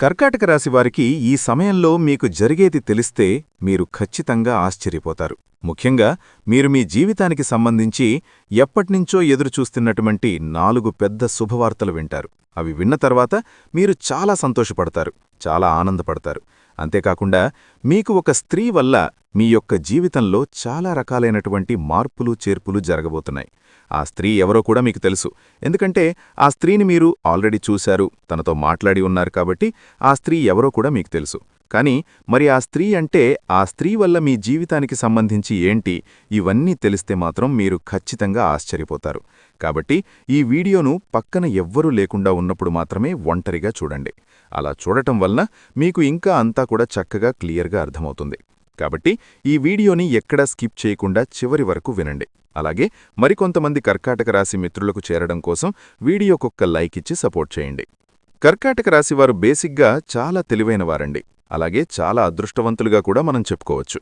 కర్కాటక రాశి వారికి ఈ సమయంలో మీకు జరిగేది తెలిస్తే మీరు ఖచ్చితంగా ఆశ్చర్యపోతారు. ముఖ్యంగా మీరు మీ జీవితానికి సంబంధించి ఎప్పటినుంచో ఎదురుచూస్తున్నటువంటి నాలుగు పెద్ద శుభవార్తలు వింటారు. అవి విన్న తర్వాత మీరు చాలా సంతోషపడతారు చాలా ఆనందపడతారు. అంతేకాకుండా మీకు ఒక స్త్రీ వల్ల మీ యొక్క జీవితంలో చాలా రకాలైనటువంటి మార్పులు చేర్పులు జరగబోతున్నాయి. ఆ స్త్రీ ఎవరో కూడా మీకు తెలుసు. ఎందుకంటే ఆ స్త్రీని మీరు ఆల్రెడీ చూశారు తనతో మాట్లాడి ఉన్నారు కాబట్టి ఆ స్త్రీ ఎవరో కూడా మీకు తెలుసు. కానీ మరి ఆ స్త్రీ అంటే ఆ స్త్రీ వల్ల మీ జీవితానికి సంబంధించి ఏంటి? ఇవన్నీ తెలిస్తే మాత్రం మీరు ఖచ్చితంగా ఆశ్చర్యపోతారు. కాబట్టి ఈ వీడియోను పక్కన ఎవ్వరూ లేకుండా ఉన్నప్పుడు మాత్రమే ఒంటరిగా చూడండి. అలా చూడటం వలన మీకు ఇంకా అంతా కూడా చక్కగా క్లియర్గా అర్థమవుతుంది. కాబట్టి ఈ వీడియోని ఎక్కడా స్కిప్ చేయకుండా చివరి వరకు వినండి. అలాగే మరికొంతమంది కర్కాటక రాశి మిత్రులకు చేరడం కోసం వీడియోకొక్క లైక్ ఇచ్చి సపోర్ట్ చేయండి. కర్కాటక రాశివారు బేసిక్గా చాలా తెలివైనవారండి అలాగే చాలా అదృష్టవంతులుగా కూడా మనం చెప్పుకోవచ్చు.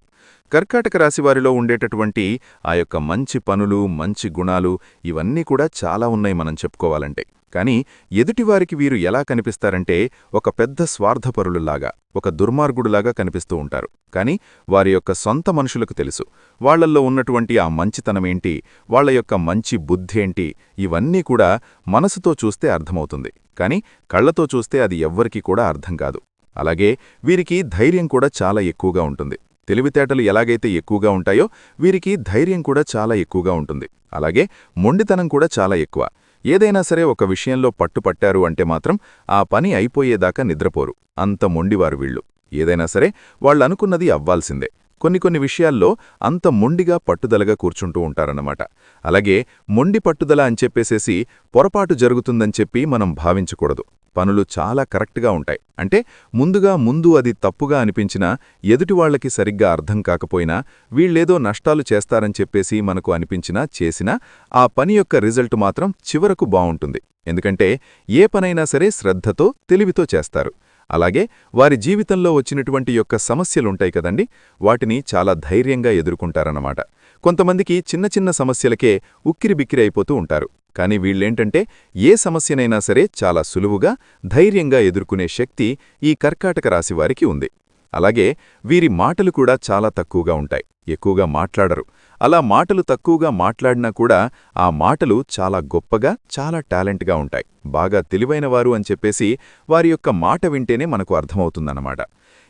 కర్కాటక రాశివారిలో ఉండేటటువంటి ఆ యొక్క మంచి పనులు మంచి గుణాలు ఇవన్నీ కూడా చాలా ఉన్నాయి మనం చెప్పుకోవాలంటే. కానీ ఎదుటివారికి వీరు ఎలా కనిపిస్తారంటే ఒక పెద్ద స్వార్థపరులులాగా ఒక దుర్మార్గుడులాగా కనిపిస్తూ ఉంటారు. కానీ వారి యొక్క సొంత మనుషులకు తెలుసు. వాళ్ళల్లో ఉన్నటువంటి ఆ మంచితనమేంటి వాళ్ళ యొక్క మంచి బుద్ధేంటి ఇవన్నీ కూడా మనసుతో చూస్తే అర్థమవుతుంది. కానీ కళ్ళతో చూస్తే అది ఎవ్వరికీ కూడా అర్థం కాదు. అలాగే వీరికి ధైర్యం కూడా చాలా ఎక్కువగా ఉంటుంది. తెలివితేటలు ఎలాగైతే ఎక్కువగా ఉంటాయో వీరికి ధైర్యం కూడా చాలా ఎక్కువగా ఉంటుంది. అలాగే మొండితనం కూడా చాలా ఎక్కువ. ఏదైనా సరే ఒక విషయంలో పట్టుపట్టారు అంటే మాత్రం ఆ పని అయిపోయేదాకా నిద్రపోరు. అంత మొండివారు వీళ్ళు. ఏదైనా సరే వాళ్ళనుకున్నది అవ్వాల్సిందే. కొన్ని కొన్ని విషయాల్లో అంత మొండిగా పట్టుదలగా కూర్చుంటూ ఉంటారన్నమాట. అలాగే మొండి పట్టుదల అని చెప్పేసేసి పొరపాటు జరుగుతుందని చెప్పి మనం భావించకూడదు. పనులు చాలా కరెక్ట్గా ఉంటాయి. అంటే ముందుగా ముందు అది తప్పుగా అనిపించినా ఎదుటివాళ్ళకి సరిగ్గా అర్థం కాకపోయినా వీళ్ళేదో నష్టాలు చేస్తారని చెప్పేసి మనకు అనిపించినా చేసినా ఆ పని యొక్క రిజల్ట్ మాత్రం చివరకు బావుంటుంది ఎందుకంటే ఏ పనైనా సరే శ్రద్ధతో తెలివితో చేస్తారు. అలాగే వారి జీవితంలో వచ్చినటువంటి యొక్క సమస్యలుంటాయి కదండి వాటిని చాలా ధైర్యంగా ఎదుర్కొంటారన్నమాట. కొంతమందికి చిన్న చిన్న సమస్యలకే ఉక్కిరిబిక్కిరి అయిపోతూ ఉంటారు. కానీ వీళ్ళేంటంటే ఏ సమస్యనైనా సరే చాలా సులువుగా ధైర్యంగా ఎదుర్కొనే శక్తి ఈ కర్కాటక రాశివారికి ఉంది. అలాగే వీరి మాటలు కూడా చాలా తక్కువగా ఉంటాయి. ఎక్కువగా మాట్లాడరు. అలా మాటలు తక్కువగా మాట్లాడినా కూడా ఆ మాటలు చాలా గొప్పగా చాలా టాలెంట్గా ఉంటాయి. బాగా తెలివైనవారు అని చెప్పేసి వారి యొక్క మాట వింటేనే మనకు అర్థమవుతుందన్నమాట.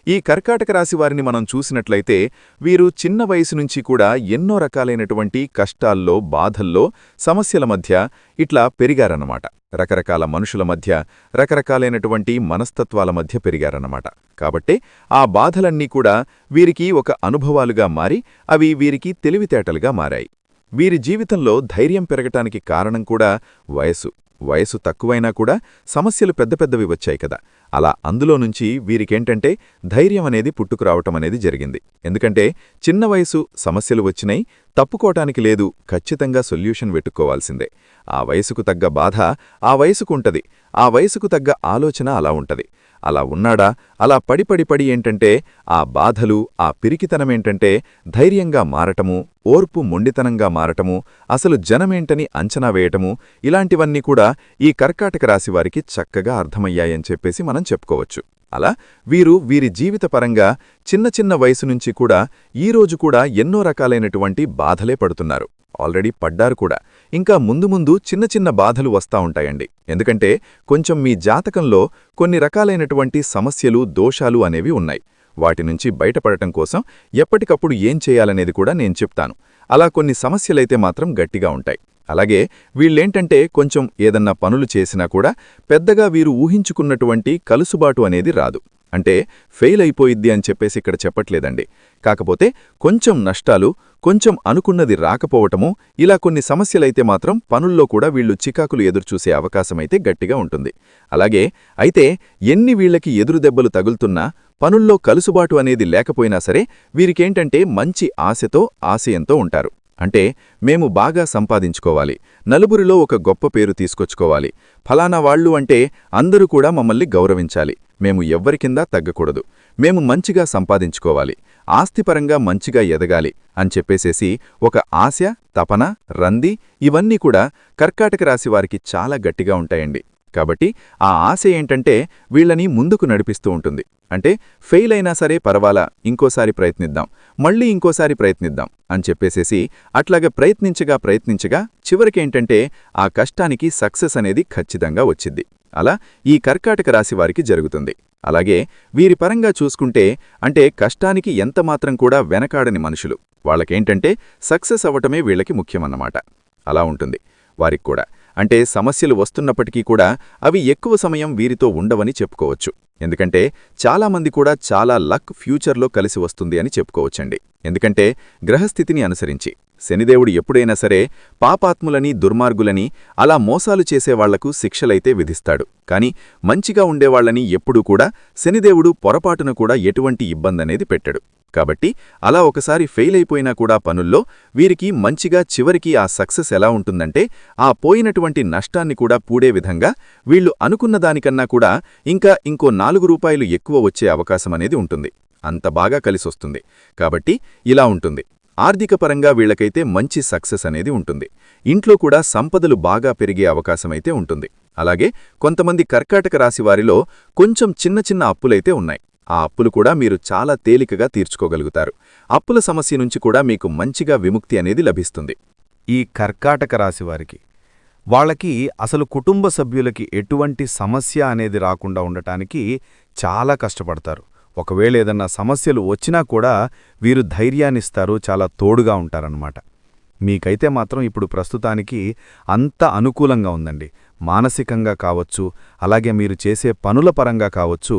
ఈ కర్కాటక రాశి వారిని మనం చూసినట్లయితే వీరు చిన్న వయసు నుంచి కూడా ఎన్నో రకాలైనటువంటి కష్టాల్లో బాధల్లో సమస్యల మధ్య ఇట్లా పెరిగారన్నమాట. రకరకాల మనుషుల మధ్య రకరకాలైనటువంటి మనస్తత్వాల మధ్య పెరిగారన్నమాట. కాబట్టే ఆ బాధలన్నీ కూడా వీరికి ఒక అనుభవాలుగా మారి అవి వీరికి తెలివితేటలుగా మారాయి. వీరి జీవితంలో ధైర్యం పెరగటానికి కారణం కూడా వయసు. వయసు తక్కువైనా కూడా సమస్యలు పెద్ద పెద్దవి వచ్చాయి కదా. అలా అందులో నుంచి వీరికేంటంటే ధైర్యం అనేది పుట్టుకురావటం అనేది జరిగింది. ఎందుకంటే చిన్న వయసు సమస్యలు వచ్చినాయి తప్పుకోటానికి లేదు ఖచ్చితంగా సొల్యూషన్ వెతుక్కోవాల్సిందే. ఆ వయసుకు తగ్గ బాధ ఆ వయసుకుంటది. ఆ వయసుకు తగ్గ ఆలోచన అలా ఉంటది. అలా ఉన్నాడా? అలా పడిపడి పడి ఏంటంటే ఆ బాధలు ఆ పిరికితనమేంటంటే ధైర్యంగా మారటము ఓర్పు మొండితనంగా మారటము అసలు జనమేంటని అంచనా వేయటము ఇలాంటివన్నీ కూడా ఈ కర్కాటక రాశివారికి చక్కగా అర్థమయ్యాయని చెప్పేసి మనం చెప్పుకోవచ్చు. అలా వీరు వీరి జీవితపరంగా చిన్న చిన్న వయసు నుంచి కూడా ఈరోజు కూడా ఎన్నో రకాలైనటువంటి బాధలే పడుతున్నారు. ఆల్రెడీ పడ్డారు కూడా. ఇంకా ముందు ముందు చిన్న చిన్న బాధలు వస్తా ఉంటాయండి. ఎందుకంటే కొంచెం మీ జాతకంలో కొన్ని రకాలైనటువంటి సమస్యలు దోషాలు అనేవి ఉన్నాయి. వాటి నుంచి బయటపడటం కోసం ఎప్పటికప్పుడు ఏం చేయాలనేది కూడా నేను చెప్తాను. అలా కొన్ని సమస్యలైతే మాత్రం గట్టిగా ఉంటాయి. అలాగే వీళ్ళేంటంటే కొంచెం ఏదన్నా పనులు చేసినా కూడా పెద్దగా వీరు ఊహించుకున్నటువంటి కలుసుబాటు అనేది రాదు. అంటే ఫెయిల్ అయిపోయిద్ది అని చెప్పేసి ఇక్కడ చెప్పట్లేదండి. కాకపోతే కొంచెం నష్టాలు కొంచెం అనుకున్నది రాకపోవటము ఇలా కొన్ని సమస్యలైతే మాత్రం పనుల్లో కూడా వీళ్ళు చికాకులు ఎదురుచూసే అవకాశమైతే గట్టిగా ఉంటుంది. అలాగే అయితే ఎన్ని వీళ్ళకి ఎదురుదెబ్బలు తగులుతున్నా పనుల్లో కలుసుబాటు అనేది లేకపోయినా సరే వీరికేంటంటే మంచి ఆశతో ఆశయంతో ఉంటారు. అంటే మేము బాగా సంపాదించుకోవాలి. నలుగురిలో ఒక గొప్ప పేరు తీసుకొచ్చుకోవాలి. ఫలానా వాళ్ళు అంటే అందరూ కూడా మమ్మల్ని గౌరవించాలి. మేము ఎవ్వరికిందా తగ్గకూడదు. మేము మంచిగా సంపాదించుకోవాలి. ఆస్తిపరంగా మంచిగా ఎదగాలి అని చెప్పేసేసి ఒక ఆశ తపన రంది ఇవన్నీ కూడా కర్కాటక రాశివారికి చాలా గట్టిగా ఉంటాయండి. కాబట్టి ఆ ఆశ ఏంటంటే వీళ్ళని ముందుకు నడిపిస్తూ ఉంటుంది. అంటే ఫెయిల్ అయినా సరే పర్వాలా ఇంకోసారి ప్రయత్నిద్దాం మళ్ళీ ఇంకోసారి ప్రయత్నిద్దాం అని చెప్పేసేసి అట్లాగే ప్రయత్నించగా ప్రయత్నించగా చివరికేంటంటే ఆ కష్టానికి సక్సెస్ అనేది ఖచ్చితంగా వచ్చింది అలా ఈ కర్కాటక రాశి వారికి జరుగుతుంది. అలాగే వీరి పరంగా చూసుకుంటే అంటే కష్టానికి ఎంతమాత్రం కూడా వెనకాడని మనుషులు. వాళ్ళకేంటంటే సక్సెస్ అవ్వటమే వీళ్ళకి ముఖ్యమన్నమాట. అలా ఉంటుంది. వారికి కూడా అంటే సమస్యలు వస్తున్నప్పటికీ కూడా అవి ఎక్కువ సమయం వీరితో ఉండవని చెప్పుకోవచ్చు. ఎందుకంటే చాలామంది కూడా చాలా లక్ ఫ్యూచర్లో కలిసి వస్తుంది అని చెప్పుకోవచ్చండి. ఎందుకంటే గ్రహస్థితిని అనుసరించి శనిదేవుడు ఎప్పుడైనా సరే పాపాత్ములని దుర్మార్గులని అలా మోసాలు చేసేవాళ్ళకు శిక్షలైతే విధిస్తాడు. కాని మంచిగా ఉండేవాళ్ళని ఎప్పుడూ కూడా శనిదేవుడు పొరపాటున కూడా ఎటువంటి ఇబ్బందనేది పెట్టడు. కాబట్టి అలా ఒకసారి ఫెయిల్ అయిపోయినా కూడా పనుల్లో వీరికి మంచిగా చివరికి ఆ సక్సెస్ ఎలా ఉంటుందంటే ఆ పోయినటువంటి నష్టాన్ని కూడా పూడే విధంగా వీళ్ళు అనుకున్న దానికన్నా కూడా ఇంకా ఇంకో నాలుగు రూపాయలు ఎక్కువ వచ్చే అవకాశమనేది ఉంటుంది. అంత బాగా కలిసొస్తుంది కాబట్టి ఇలా ఉంటుంది. ఆర్థికపరంగా వీళ్ళకైతే మంచి సక్సెస్ అనేది ఉంటుంది. ఇంట్లో కూడా సంపదలు బాగా పెరిగే అవకాశమైతే ఉంటుంది. అలాగే కొంతమంది కర్కాటక రాశివారిలో కొంచెం చిన్న చిన్న అప్పులైతే ఉన్నాయి. ఆ అప్పులు కూడా మీరు చాలా తేలికగా తీర్చుకోగలుగుతారు. అప్పుల సమస్య నుంచి కూడా మీకు మంచిగా విముక్తి అనేది లభిస్తుంది. ఈ కర్కాటక రాశివారికి వాళ్ళకి అసలు కుటుంబ సభ్యులకి ఎటువంటి సమస్య అనేది రాకుండా ఉండటానికి చాలా కష్టపడతారు. ఒకవేళ ఏదన్నా సమస్యలు వచ్చినా కూడా వీరు ధైర్యాన్నిస్తారు చాలా తోడుగా ఉంటారన్నమాట. మీకైతే మాత్రం ఇప్పుడు ప్రస్తుతానికి అంత అనుకూలంగా ఉందండి. మానసికంగా కావచ్చు అలాగే మీరు చేసే పనుల పరంగా కావచ్చు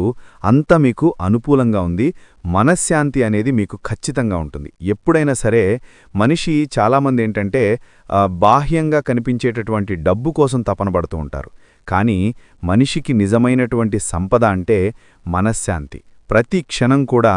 అంత మీకు అనుకూలంగా ఉంది. మనశ్శాంతి అనేది మీకు ఖచ్చితంగా ఉంటుంది. ఎప్పుడైనా సరే మనిషి చాలామంది ఏంటంటే బాహ్యంగా కనిపించేటటువంటి డబ్బు కోసం తపనబడుతూ ఉంటారు. కానీ మనిషికి నిజమైనటువంటి సంపద అంటే మనశ్శాంతి. ప్రతి క్షణం కూడా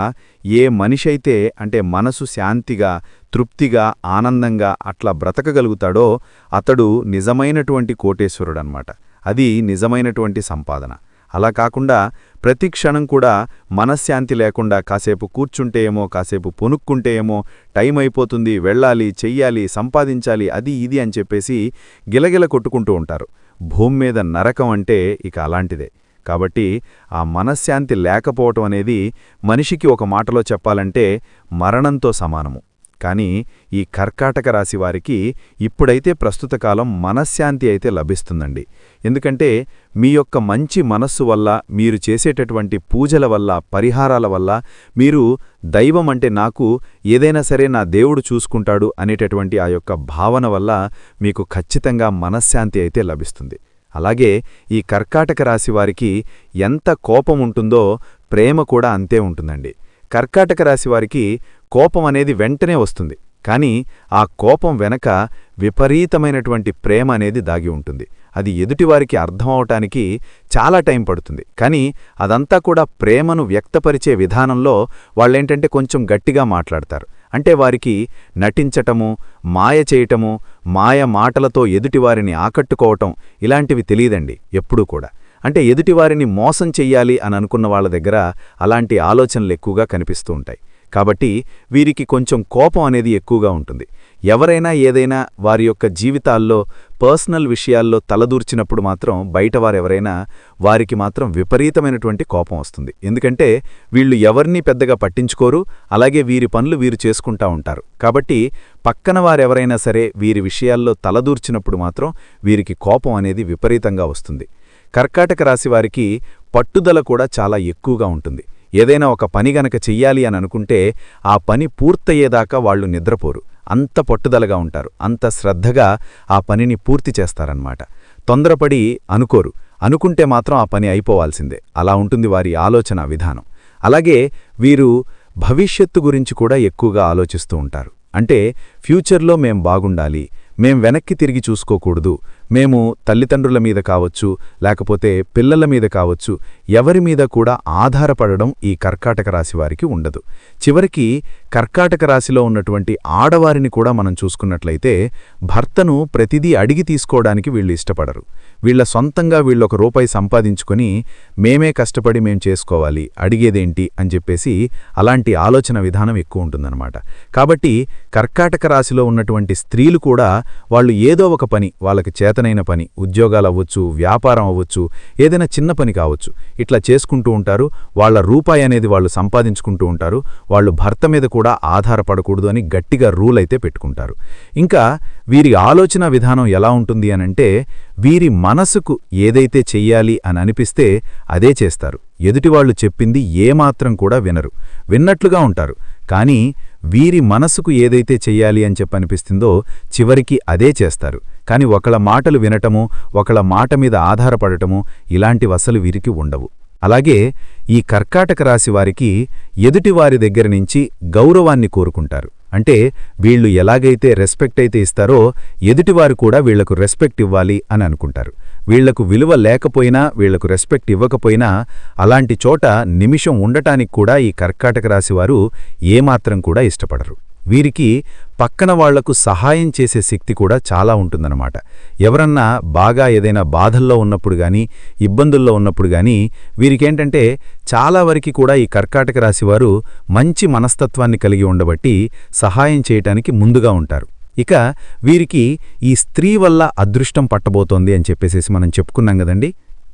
ఏ మనిషైతే అంటే మనసు శాంతిగా తృప్తిగా ఆనందంగా అట్లా బ్రతకగలుగుతాడో అతడు నిజమైనటువంటి కోటేశ్వరుడనమాట అది నిజమైనటువంటి సంపాదన. అలా కాకుండా ప్రతి క్షణం కూడా మనశ్శాంతి లేకుండా కాసేపు కూర్చుంటే ఏమో కాసేపు పొనుక్కుంటే ఏమో టైం అయిపోతుంది వెళ్ళాలి చెయ్యాలి సంపాదించాలి అది ఇది అని చెప్పేసి గిలగిల కొట్టుకుంటూ ఉంటారు. భూమి మీద నరకం అంటే ఇక అలాంటిదే. కాబట్టి ఆ మనశ్శాంతి లేకపోవటం అనేది మనిషికి ఒక మాటలో చెప్పాలంటే మరణంతో సమానము. కానీ ఈ కర్కాటక రాశి వారికి ఇప్పుడైతే ప్రస్తుత కాలం మనశ్శాంతి అయితే లభిస్తుందండి. ఎందుకంటే మీ యొక్క మంచి మనస్సు వల్ల మీరు చేసేటటువంటి పూజల వల్ల పరిహారాల వల్ల మీరు దైవం అంటే నాకు ఏదైనా సరే నా దేవుడు చూసుకుంటాడు అనేటటువంటి ఆ యొక్క భావన వల్ల మీకు ఖచ్చితంగా మనశ్శాంతి అయితే లభిస్తుంది. అలాగే ఈ కర్కాటక రాశి వారికి ఎంత కోపం ఉంటుందో ప్రేమ కూడా అంతే ఉంటుందండి. కర్కాటక రాశి వారికి కోపం అనేది వెంటనే వస్తుంది. కానీ ఆ కోపం వెనక విపరీతమైనటువంటి ప్రేమ అనేది దాగి ఉంటుంది. అది ఎదుటివారికి అర్థమవటానికి చాలా టైం పడుతుంది. కానీ అదంతా కూడా ప్రేమను వ్యక్తపరిచే విధానంలో వాళ్ళేంటంటే కొంచెం గట్టిగా మాట్లాడతారు. అంటే వారికి నటించటము మాయ చేయటము మాయ మాటలతో ఎదుటివారిని ఆకట్టుకోవటం ఇలాంటివి తెలియదండి ఎప్పుడూ కూడా. అంటే ఎదుటివారిని మోసం చెయ్యాలి అని అనుకున్న వాళ్ళ దగ్గర అలాంటి ఆలోచనలు ఎక్కువగా కనిపిస్తూ ఉంటాయి. కాబట్టి వీరికి కొంచెం కోపం అనేది ఎక్కువగా ఉంటుంది. ఎవరైనా ఏదైనా వారి యొక్క జీవితాల్లో పర్సనల్ విషయాల్లో తలదూర్చినప్పుడు మాత్రం బయటవారెవరైనా వారికి మాత్రం విపరీతమైనటువంటి కోపం వస్తుంది. ఎందుకంటే వీళ్ళు ఎవరినీ పెద్దగా పట్టించుకోరు అలాగే వీరి పనులు వీరు చేసుకుంటా ఉంటారు. కాబట్టి పక్కన వారెవరైనా సరే వీరి విషయాల్లో తలదూర్చినప్పుడు మాత్రం వీరికి కోపం అనేది విపరీతంగా వస్తుంది. కర్కాటక రాశివారికి పట్టుదల కూడా చాలా ఎక్కువగా ఉంటుంది. ఏదైనా ఒక పని గనక చెయ్యాలి అని అనుకుంటే ఆ పని పూర్తయ్యేదాకా వాళ్ళు నిద్రపోరు. అంత పట్టుదలగా ఉంటారు. అంత శ్రద్ధగా ఆ పనిని పూర్తి చేస్తారన్నమాట. తొందరపడి అనుకోరు. అనుకుంటే మాత్రం ఆ పని అయిపోవాల్సిందే. అలా ఉంటుంది వారి ఆలోచన విధానం. అలాగే వీరు భవిష్యత్తు గురించి కూడా ఎక్కువగా ఆలోచిస్తూ ఉంటారు. అంటే ఫ్యూచర్లో మేం బాగుండాలి. మేం వెనక్కి తిరిగి చూసుకోకూడదు. మేము తల్లిదండ్రుల మీద కావచ్చు లేకపోతే పిల్లల మీద కావచ్చు ఎవరి మీద కూడా ఆధారపడడం ఈ కర్కాటక రాశివారికి ఉండదు. చివరికి కర్కాటక రాశిలో ఉన్నటువంటి ఆడవారిని కూడా మనం చూసుకున్నట్లయితే భర్తను ప్రతిదీ అడిగి తీసుకోవడానికి వీళ్ళు ఇష్టపడరు. వీళ్ళ సొంతంగా వీళ్ళొక రూపాయి సంపాదించుకొని మేమే కష్టపడి మేం చేసుకోవాలి అడిగేదేంటి అని చెప్పేసి అలాంటి ఆలోచన విధానం ఎక్కువ ఉంటుందన్నమాట. కాబట్టి కర్కాటక రాశిలో ఉన్నటువంటి స్త్రీలు కూడా వాళ్ళు ఏదో ఒక పని వాళ్ళకి చేత చేతనైన పని ఉద్యోగాలు అవ్వచ్చు వ్యాపారం అవ్వచ్చు ఏదైనా చిన్న పని కావచ్చు. ఇట్లా చేసుకుంటూ ఉంటారు. వాళ్ళ రూపాయి అనేది వాళ్ళు సంపాదించుకుంటూ ఉంటారు. వాళ్ళు భర్త మీద కూడా ఆధారపడకూడదు అని గట్టిగా రూల్ అయితే పెట్టుకుంటారు. ఇంకా వీరి ఆలోచన విధానం ఎలా ఉంటుంది అనంటే వీరి మనసుకు ఏదైతే చెయ్యాలి అని అనిపిస్తే అదే చేస్తారు. ఎదుటివాళ్ళు చెప్పింది ఏమాత్రం కూడా వినరు. విన్నట్లుగా ఉంటారు. కానీ వీరి మనసుకు ఏదైతే చెయ్యాలి అని చెప్పనిపిస్తుందో చివరికి అదే చేస్తారు. కాని ఒకళ్ళ మాటలు వినటము ఒకళ్ళ మాట మీద ఆధారపడటము ఇలాంటి వసలు వీరికి ఉండవు. అలాగే ఈ కర్కాటక రాశి వారికి ఎదుటివారి దగ్గర నుంచి గౌరవాన్ని కోరుకుంటారు. అంటే వీళ్ళు ఎలాగైతే రెస్పెక్ట్ అయితే ఇస్తారో ఎదుటివారు కూడా వీళ్ళకు రెస్పెక్ట్ ఇవ్వాలి అని అనుకుంటారు. వీళ్ళకు విలువ లేకపోయినా వీళ్ళకు రెస్పెక్ట్ ఇవ్వకపోయినా అలాంటి చోట నిమిషం ఉండటానికి కూడా ఈ కర్కాటక రాశివారు ఏమాత్రం కూడా ఇష్టపడరు. వీరికి పక్కన వాళ్ళకు సహాయం చేసే శక్తి కూడా చాలా ఉంటుందన్నమాట. ఎవరన్నా బాగా ఏదైనా బాధల్లో ఉన్నప్పుడు కానీ ఇబ్బందుల్లో ఉన్నప్పుడు కానీ వీరికేంటంటే చాలా వరకు కూడా ఈ కర్కాటక రాశివారు మంచి మనస్తత్వాన్ని కలిగి ఉండబట్టి సహాయం చేయటానికి ముందుగా ఉంటారు. ఇక వీరికి ఈ స్త్రీ వల్ల అదృష్టం పట్టబోతోంది అని చెప్పేసేసి మనం చెప్పుకున్నాం కదండి.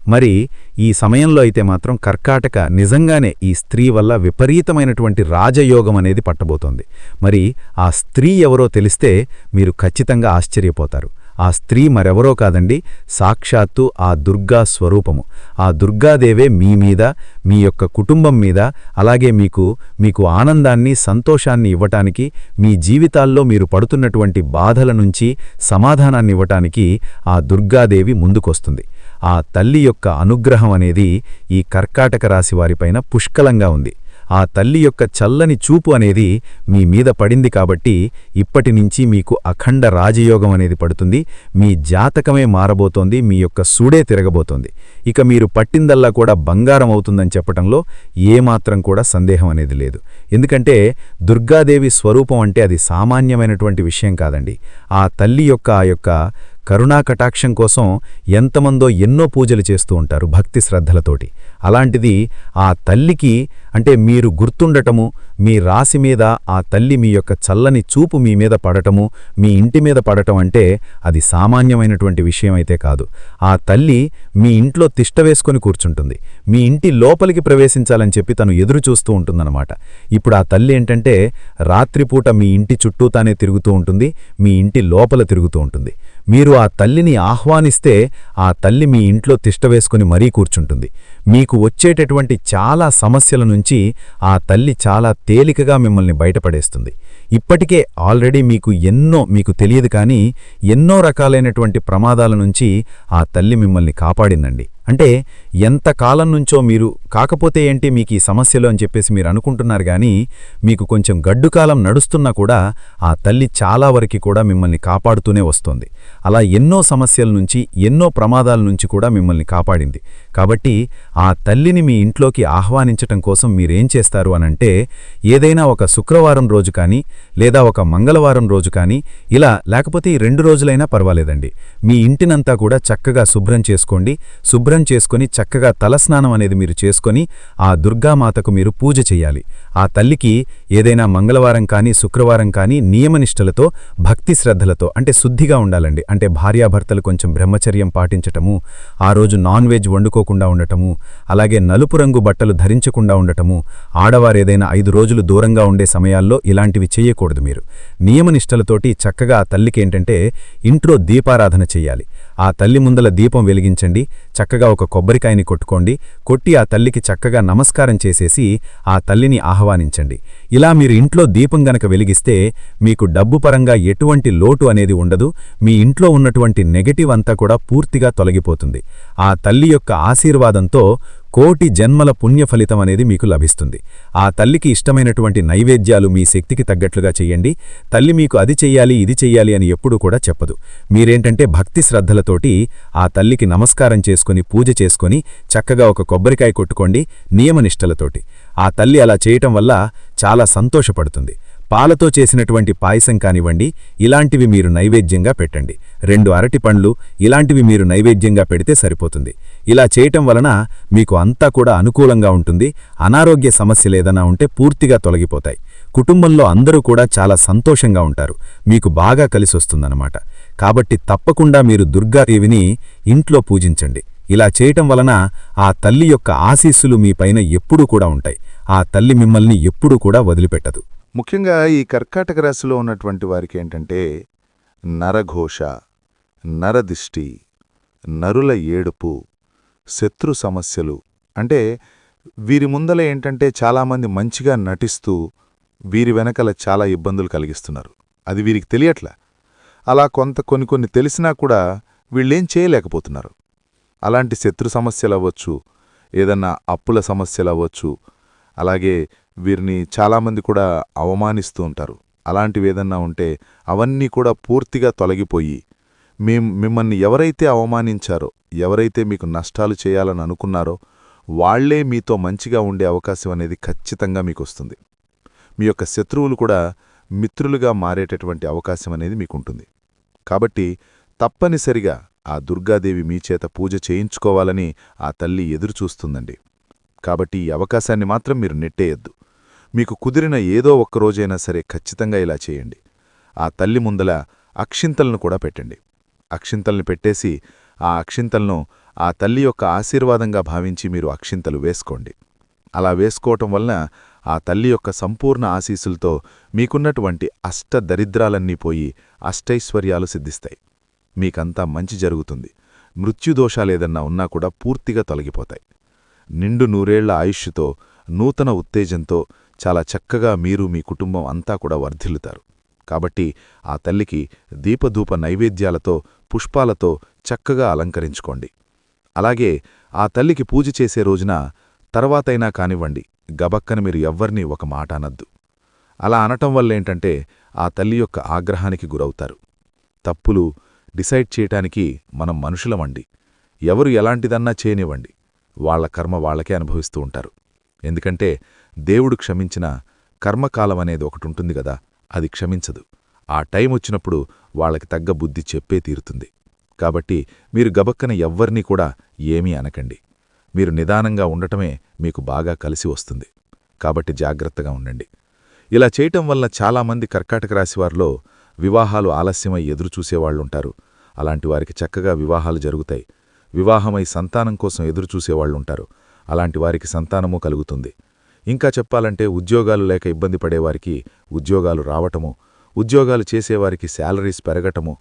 మరి ఈ సమయంలో అయితే మాత్రం కర్కాటక నిజంగానే ఈ స్త్రీ వల్ల విపరీతమైనటువంటి రాజయోగం అనేది పట్టబోతోంది. మరి ఆ స్త్రీ ఎవరో తెలిస్తే మీరు ఖచ్చితంగా ఆశ్చర్యపోతారు. ఆ స్త్రీ మరెవరో కాదండి సాక్షాత్తు ఆ దుర్గా స్వరూపము. ఆ దుర్గాదేవే మీ మీద మీ యొక్క కుటుంబం మీద అలాగే మీకు మీకు ఆనందాన్ని సంతోషాన్ని ఇవ్వటానికి మీ జీవితాల్లో మీరు పడుతున్నటువంటి బాధల నుంచి సమాధానాన్ని ఇవ్వటానికి ఆ దుర్గాదేవి ముందుకొస్తుంది. ఆ తల్లి యొక్క అనుగ్రహం అనేది ఈ కర్కాటక రాశివారిపైన పుష్కలంగా ఉంది. ఆ తల్లి యొక్క చల్లని చూపు అనేది మీ మీద పడింది కాబట్టి ఇప్పటినుంచి మీకు అఖండ రాజయోగం అనేది పడుతుంది. మీ జాతకమే మారబోతోంది మీ యొక్క సూడే తిరగబోతోంది. ఇక మీరు పట్టిందల్లా కూడా బంగారం అవుతుందని చెప్పటంలో ఏమాత్రం కూడా సందేహం అనేది లేదు. ఎందుకంటే దుర్గాదేవి స్వరూపం అంటే అది సామాన్యమైనటువంటి విషయం కాదండి. ఆ తల్లి యొక్క ఆ యొక్క కరుణాకటాక్షం కోసం ఎంతమందో ఎన్నో పూజలు చేస్తూ ఉంటారు భక్తి శ్రద్ధలతోటి. అలాంటిది ఆ తల్లికి అంటే మీరు గుర్తుండటము మీ రాశి మీద ఆ తల్లి మీ యొక్క చల్లని చూపు మీ మీద పడటము మీ ఇంటి మీద పడటం అంటే అది సామాన్యమైనటువంటి విషయం అయితే కాదు. ఆ తల్లి మీ ఇంట్లో తిష్టవేసుకొని కూర్చుంటుంది. మీ ఇంటి లోపలికి ప్రవేశించాలని చెప్పి తను ఎదురు చూస్తూ ఉంటుందన్నమాట. ఇప్పుడు ఆ తల్లి ఏంటంటే రాత్రిపూట మీ ఇంటి చుట్టూ తానే తిరుగుతూ ఉంటుంది మీ ఇంటి లోపల తిరుగుతూ ఉంటుంది. మీరు ఆ తల్లిని ఆహ్వానిస్తే ఆ తల్లి మీ ఇంట్లో తిష్టవేసుకుని మరీ కూర్చుంటుంది. మీకు వచ్చేటటువంటి చాలా సమస్యల నుంచి ఆ తల్లి చాలా తేలికగా మిమ్మల్ని బయటపడేస్తుంది. ఇప్పటికే ఆల్రెడీ మీకు ఎన్నో మీకు తెలియదు కానీ ఎన్నో రకాలైనటువంటి ప్రమాదాల నుంచి ఆ తల్లి మిమ్మల్ని కాపాడిందండి. అంటే ఎంతకాలం నుంచో మీరు కాకపోతే ఏంటి మీకు ఈ సమస్యలు అని చెప్పేసి మీరు అనుకుంటున్నారు కానీ మీకు కొంచెం గడ్డుకాలం నడుస్తున్నా కూడా ఆ తల్లి చాలా వరకు కూడా మిమ్మల్ని కాపాడుతూనే వస్తోంది. అలా ఎన్నో సమస్యల నుంచి ఎన్నో ప్రమాదాల నుంచి కూడా మిమ్మల్ని కాపాడింది. కాబట్టి ఆ తల్లిని మీ ఇంట్లోకి ఆహ్వానించటం కోసం మీరేం చేస్తారు అనంటే ఏదైనా ఒక శుక్రవారం రోజు కానీ లేదా ఒక మంగళవారం రోజు కానీ ఇలా లేకపోతే ఈ రెండు రోజులైనా పర్వాలేదండి. మీ ఇంటినంతా కూడా చక్కగా శుభ్రం చేసుకోండి. శుభ్రం చేసుకుని చక్కగా తలస్నానం అనేది మీరు చేసుకొని ఆ దుర్గామాతకు మీరు పూజ చెయ్యాలి. ఆ తల్లికి ఏదైనా మంగళవారం కానీ శుక్రవారం కానీ నియమనిష్టలతో భక్తి శ్రద్ధలతో అంటే శుద్ధిగా ఉండాలండి. అంటే భార్యాభర్తలు కొంచెం బ్రహ్మచర్యం పాటించటము ఆ రోజు నాన్ వెజ్ వండుకోకుండా ఉండటము అలాగే నలుపు రంగు బట్టలు ధరించకుండా ఉండటము ఆడవారేదైనా ఐదు రోజులు దూరంగా ఉండే సమయాల్లో ఇలాంటివి చెయ్యకూడదు మీరు. నియమనిష్టలతోటి చక్కగా ఆ తల్లికి ఏంటంటే ఇంట్లో దీపారాధన చెయ్యాలి. ఆ తల్లి ముందల దీపం వెలిగించండి చక్కగా ఒక కొబ్బరికాయని కొట్టుకోండి కొట్టి ఆ తల్లికి చక్కగా నమస్కారం చేసేసి ఆ తల్లిని ఆహ్వానించండి. ఇలా మీరు ఇంట్లో దీపం గనక వెలిగిస్తే మీకు డబ్బు పరంగా ఎటువంటి లోటు అనేది ఉండదు మీ ఇంట్లో ఉన్నటువంటి నెగటివ్ అంతా కూడా పూర్తిగా తొలగిపోతుంది. ఆ తల్లి యొక్క ఆశీర్వాదంతో కోటి జన్మల పుణ్యఫలితం అనేది మీకు లభిస్తుంది. ఆ తల్లికి ఇష్టమైనటువంటి నైవేద్యాలు మీ శక్తికి తగ్గట్లుగా చెయ్యండి తల్లి మీకు అది చెయ్యాలి ఇది చెయ్యాలి అని ఎప్పుడూ కూడా చెప్పదు. మీరేంటంటే భక్తి శ్రద్ధలతోటి ఆ తల్లికి నమస్కారం చేసుకుని పూజ చేసుకుని చక్కగా ఒక కొబ్బరికాయ కొట్టుకోండి నియమనిష్టలతోటి. ఆ తల్లి అలా చేయటం వల్ల చాలా సంతోషపడుతుంది. పాలతో చేసినటువంటి పాయసం కానివ్వండి ఇలాంటివి మీరు నైవేద్యంగా పెట్టండి. రెండు అరటి పండ్లు ఇలాంటివి మీరు నైవేద్యంగా పెడితే సరిపోతుంది. ఇలా చేయటం వలన మీకు అంతా కూడా అనుకూలంగా ఉంటుంది అనారోగ్య సమస్యలేదన్నా ఉంటే పూర్తిగా తొలగిపోతాయి. కుటుంబంలో అందరూ కూడా చాలా సంతోషంగా ఉంటారు మీకు బాగా కలిసొస్తుందన్నమాట కాబట్టి తప్పకుండా మీరు దుర్గాదేవిని ఇంట్లో పూజించండి. ఇలా చేయటం వలన ఆ తల్లి యొక్క ఆశీస్సులు మీపైన ఎప్పుడూ కూడా ఉంటాయి. ఆ తల్లి మిమ్మల్ని ఎప్పుడూ కూడా వదిలిపెట్టదు. ముఖ్యంగా ఈ కర్కాటక రాశిలో ఉన్నటువంటి వారికి ఏంటంటే నరఘోష నరదిష్టి నరుల ఏడుపు శత్రు సమస్యలు. అంటే వీరి ముందల ఏంటంటే చాలామంది మంచిగా నటిస్తూ వీరి వెనకల చాలా ఇబ్బందులు కలిగిస్తున్నారు. అది వీరికి తెలియట్లా. అలా కొంత కొన్ని కొన్ని తెలిసినా కూడా వీళ్ళేం చేయలేకపోతున్నారు. అలాంటి శత్రు సమస్యలు అవ్వచ్చు ఏదన్నా అప్పుల సమస్యలు అవ్వచ్చు అలాగే వీరిని చాలామంది కూడా అవమానిస్తూ ఉంటారు. అలాంటివి ఏదన్నా ఉంటే అవన్నీ కూడా పూర్తిగా తొలగిపోయి మేం మిమ్మల్ని ఎవరైతే అవమానించారో ఎవరైతే మీకు నష్టాలు చేయాలని అనుకున్నారో వాళ్ళే మీతో మంచిగా ఉండే అవకాశం అనేది ఖచ్చితంగా మీకు వస్తుంది మీ యొక్క శత్రువులు కూడా మిత్రులుగా మారేటటువంటి అవకాశం అనేది మీకుంటుంది. కాబట్టి తప్పనిసరిగా ఆ దుర్గాదేవి మీ చేత పూజ చేయించుకోవాలని ఆ తల్లి ఎదురుచూస్తుందండి. కాబట్టి ఈ అవకాశాన్ని మాత్రం మీరు నెట్టేయద్దు. మీకు కుదిరిన ఏదో ఒక్కరోజైనా సరే ఖచ్చితంగా ఇలా చేయండి. ఆ తల్లి ముందల అక్షింతలను కూడా పెట్టండి. అక్షింతల్ని పెట్టేసి ఆ అక్షింతలను ఆ తల్లి యొక్క ఆశీర్వాదంగా భావించి మీరు అక్షింతలు వేసుకోండి. అలా వేసుకోవటం వలన ఆ తల్లి యొక్క సంపూర్ణ ఆశీస్సులతో మీకున్నటువంటి అష్ట దరిద్రాలన్నీ పోయి అష్టైశ్వర్యాలు సిద్ధిస్తాయి. మీకంతా మంచి జరుగుతుంది. మృత్యుదోషాలేదన్నా ఉన్నా కూడా పూర్తిగా తొలగిపోతాయి. నిండు నూరేళ్ళ ఆయుష్తో నూతన ఉత్తేజంతో చాలా చక్కగా మీరు మీ కుటుంబం అంతా కూడా వర్ధిల్లుతారు. కాబట్టి ఆ తల్లికి దీపధూప నైవేద్యాలతో పుష్పాలతో చక్కగా అలంకరించుకోండి. అలాగే ఆ తల్లికి పూజ చేసే రోజున తర్వాతైనా కానివ్వండి గబక్కన మీరు ఎవ్వర్నీ ఒక మాట అనద్దు. అలా అనటం వల్లేంటంటే ఆ తల్లి యొక్క ఆగ్రహానికి గురవుతారు. తప్పులు డిసైడ్ చేయటానికి మనం మనుషులమండి. ఎవరు ఎలాంటిదన్నా చేయనివ్వండి. వాళ్ళ కర్మ వాళ్ళకే అనుభవిస్తూ ఉంటారు. ఎందుకంటే దేవుడు క్షమించిన కర్మకాలం అనేది ఒకటుంటుంది కదా అది క్షమించదు. ఆ టైం వచ్చినప్పుడు వాళ్ళకి తగ్గ బుద్ధి చెప్పే తీరుతుంది. కాబట్టి మీరు గబక్కన ఎవ్వర్నీ కూడా ఏమీ అనకండి. మీరు నిదానంగా ఉండటమే మీకు బాగా కలిసి వస్తుంది. కాబట్టి జాగ్రత్తగా ఉండండి. ఇలా చేయటం వల్ల చాలామంది కర్కాటక రాశివారిలో వివాహాలు ఆలస్యమై ఎదురుచూసేవాళ్ళుంటారు అలాంటి వారికి చక్కగా వివాహాలు జరుగుతాయి. వివాహమై సంతానం కోసం ఎదురుచూసేవాళ్ళుంటారు అలాంటి వారికి సంతానమూ కలుగుతుంది. ఇంకా చెప్పాలంటే ఉద్యోగాలు లేక ఇబ్బంది పడేవారికి ఉద్యోగాలు రావటము ఉద్యోగాలు చేసేవారికి శాలరీస్ పెరగటము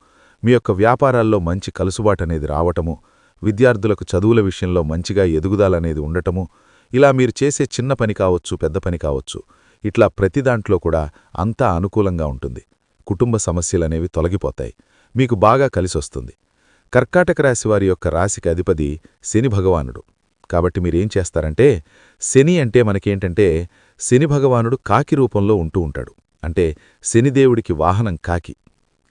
మీ యొక్క వ్యాపారాల్లో మంచి కలుసుబాటనేది రావటము విద్యార్థులకు చదువుల విషయంలో మంచిగా ఎదుగుదలనేది ఉండటము ఇలా మీరు చేసే చిన్న పని కావచ్చు పెద్ద పని కావచ్చు ఇట్లా ప్రతి దాంట్లో కూడా అంతా అనుకూలంగా ఉంటుంది. కుటుంబ సమస్యలనేవి తొలగిపోతాయి. మీకు బాగా కలిసొస్తుంది. కర్కాటక రాశివారి యొక్క రాశికి అధిపతి శని భగవానుడు. కాబట్టి మీరేం చేస్తారంటే శని అంటే మనకేంటంటే శని భగవానుడు కాకి రూపంలో ఉంటూ ఉంటాడు. అంటే శనిదేవుడికి వాహనం కాకి.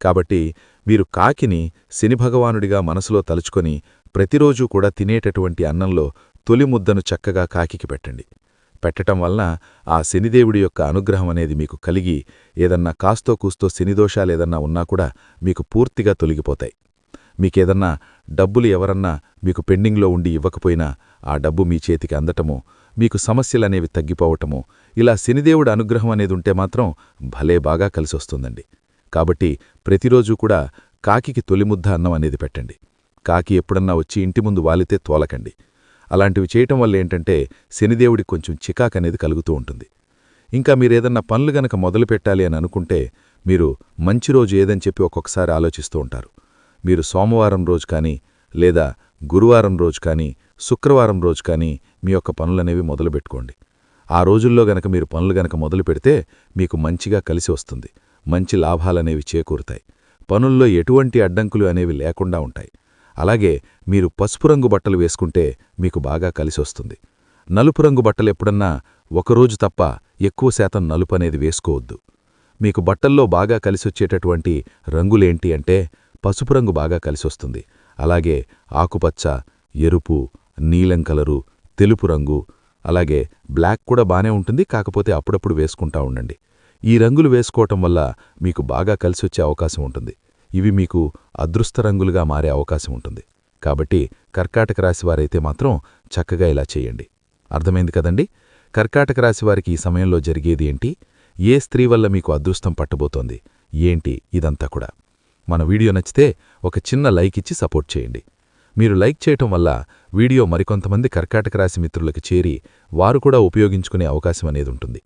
కాబట్టి మీరు కాకిని శని భగవానుడిగా మనసులో తలుచుకొని ప్రతిరోజూ కూడా తినేటటువంటి అన్నంలో తొలి ముద్దను చక్కగా కాకికి పెట్టండి. పెట్టటం వలన ఆ శనిదేవుడి యొక్క అనుగ్రహం అనేది మీకు కలిగి ఏదన్నా కాస్తో కూస్తో శనిదోషాలేదన్నా ఉన్నా కూడా మీకు పూర్తిగా తొలగిపోతాయి. మీకేదన్నా డబ్బులు ఎవరన్నా మీకు పెండింగ్లో ఉండి ఇవ్వకపోయినా ఆ డబ్బు మీ చేతికి అందటమో మీకు సమస్యలనేవి తగ్గిపోవటమో ఇలా శనిదేవుడు అనుగ్రహం అనేది ఉంటే మాత్రం భలే బాగా కలిసొస్తుందండి. కాబట్టి ప్రతిరోజూ కూడా కాకికి తొలిముద్ద అన్నం అనేది పెట్టండి. కాకి ఎప్పుడన్నా వచ్చి ఇంటి ముందు వాలితే తోలకండి. అలాంటివి చేయటం వల్ల ఏంటంటే శనిదేవుడికి కొంచెం చికాకనేది కలుగుతూ ఉంటుంది. ఇంకా మీరేదన్నా పనులు గనక మొదలుపెట్టాలి అని అనుకుంటే మీరు మంచి రోజు ఏదని చెప్పి ఒక్కొక్కసారి ఆలోచిస్తూ ఉంటారు. మీరు సోమవారం రోజు కానీ లేదా గురువారం రోజు కానీ శుక్రవారం రోజు కానీ మీ యొక్క పనులనేవి మొదలుపెట్టుకోండి. ఆ రోజుల్లో గనక మీరు పనులు గనక మొదలు పెడితే మీకు మంచిగా కలిసి వస్తుంది. మంచి లాభాలనేవి చేకూరుతాయి. పనుల్లో ఎటువంటి అడ్డంకులు అనేవి లేకుండా ఉంటాయి. అలాగే మీరు పసుపు రంగు బట్టలు వేసుకుంటే మీకు బాగా కలిసొస్తుంది నలుపు రంగు బట్టలు ఎప్పుడన్నా ఒకరోజు తప్ప ఎక్కువ శాతం నలుపు అనేది వేసుకోవద్దు. మీకు బట్టల్లో బాగా కలిసొచ్చేటటువంటి రంగులేంటి అంటే పసుపు రంగు బాగా కలిసొస్తుంది. అలాగే ఆకుపచ్చ ఎరుపు నీలం కలరు తెలుపు రంగు అలాగే బ్లాక్ కూడా బానే ఉంటుంది. కాకపోతే అప్పుడప్పుడు వేసుకుంటా ఉండండి. ఈ రంగులు వేసుకోవటం వల్ల మీకు బాగా కలిసొచ్చే అవకాశం ఉంటుంది. ఇవి మీకు అదృష్ట రంగులుగా మారే అవకాశం ఉంటుంది. కాబట్టి కర్కాటక రాశివారైతే మాత్రం చక్కగా ఇలా చేయండి. అర్థమైంది కదండి? కర్కాటక రాశివారికి ఈ సమయంలో జరిగేది ఏంటి? ఏ స్త్రీ వల్ల మీకు అదృష్టం పట్టబోతోంది? ఏంటి ఇదంతా కూడా? మన వీడియో నచ్చితే ఒక చిన్న లైక్ ఇచ్చి సపోర్ట్ చేయండి. మీరు లైక్ చేయటం వల్ల వీడియో మరికొంతమంది కర్కాటక రాశి మిత్రులకు చేరి వారు కూడా ఉపయోగించుకునే అవకాశం అనేది ఉంటుంది.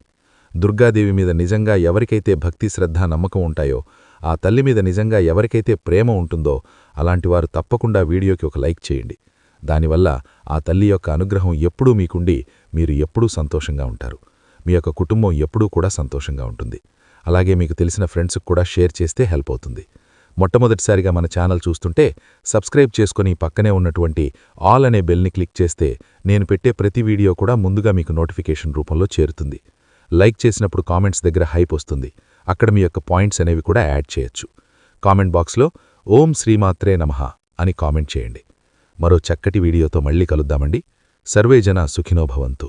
దుర్గాదేవి మీద నిజంగా ఎవరికైతే భక్తి శ్రద్ధ నమ్మకం ఉంటాయో ఆ తల్లి మీద నిజంగా ఎవరికైతే ప్రేమ ఉంటుందో అలాంటివారు తప్పకుండా వీడియోకి ఒక లైక్ చేయండి. దానివల్ల ఆ తల్లి యొక్క అనుగ్రహం ఎప్పుడూ మీకుండి మీరు ఎప్పుడూ సంతోషంగా ఉంటారు. మీ యొక్క కుటుంబం ఎప్పుడూ కూడా సంతోషంగా ఉంటుంది. అలాగే మీకు తెలిసిన ఫ్రెండ్స్కి కూడా షేర్ చేస్తే హెల్ప్ అవుతుంది. మొట్టమొదటిసారిగా మన ఛానల్ చూస్తుంటే సబ్స్క్రైబ్ చేసుకుని పక్కనే ఉన్నటువంటి ఆల్ అనే బెల్ని క్లిక్ చేస్తే నేను పెట్టే ప్రతి వీడియో కూడా ముందుగా మీకు నోటిఫికేషన్ రూపంలో చేరుతుంది. లైక్ చేసినప్పుడు కామెంట్స్ దగ్గర హైప్ వస్తుంది. అక్కడ మీ యొక్క పాయింట్స్ అనేవి కూడా యాడ్ చేయొచ్చు. కామెంట్ బాక్స్లో ఓం శ్రీమాత్రే నమః అని కామెంట్ చేయండి. మరో చక్కటి వీడియోతో మళ్ళీ కలుద్దామండి. సర్వేజన సుఖినో భవంతు.